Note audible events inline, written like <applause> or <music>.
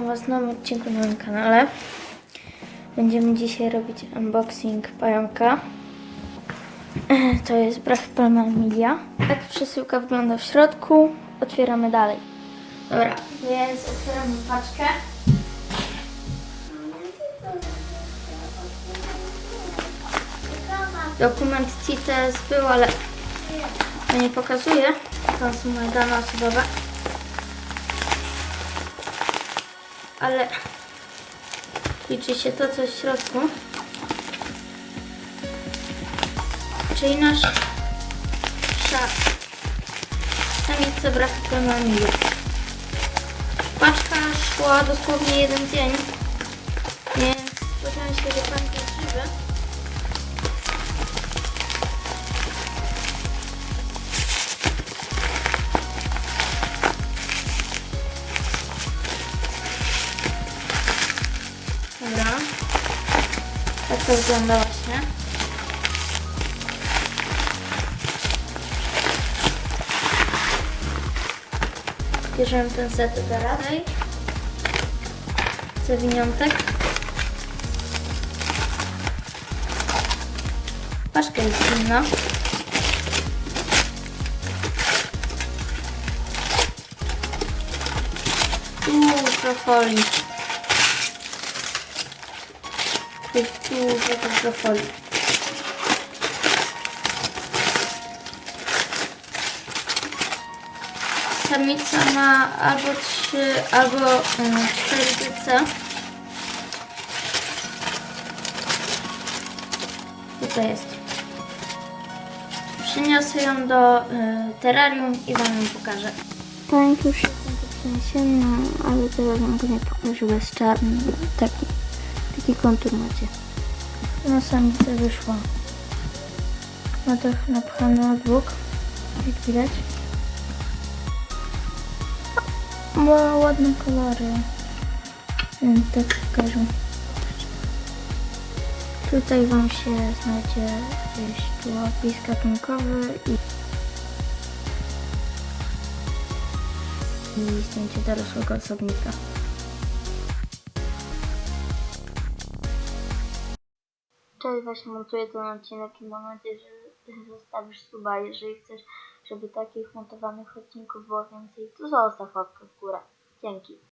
Witam Was w nowym odcinku na moim kanale. Będziemy dzisiaj robić unboxing pająka. <laughs> To jest Brachypelma Emilia. Tak przesyłka wygląda w środku. Otwieramy dalej. Dobra, więc otwieramy paczkę. Dokument CITES był, ale to nie pokazuje. To są moje dane osobowe. Ale liczy się to, co w środku. Czyli nasz szat. Samica brachypelmamili. Paczka szła dosłownie jeden dzień, więc spodziewam się, że pan Tak to wygląda właśnie. Bierzemy ten set. Dalej. Zawiniątek. Paczka jest zimna. Dużo. Jest dużo dużo folii. Samica ma albo trzy, albo um, cztery tyce. Tutaj jest. Przyniosę ją do y, terrarium i Wam ją pokażę. Pająk już jest przeniesiony, ale teraz Wam go nie pokażę, bo jest czarny. Taki, taki kontur macie. No samica wyszła. Ma trochę napchany od bok, jak widać. Ma ładne kolory. Więc tak pokażę. Tutaj Wam się znajdzie gdzieś tu opis gatunkowy i, i zdjęcie dorosłego osobnika. Cześć, właśnie montuję ten odcinek i mam nadzieję, że zostawisz suba. Jeżeli chcesz, żeby takich montowanych odcinków było więcej, to zostaw łapkę w górę. Dzięki.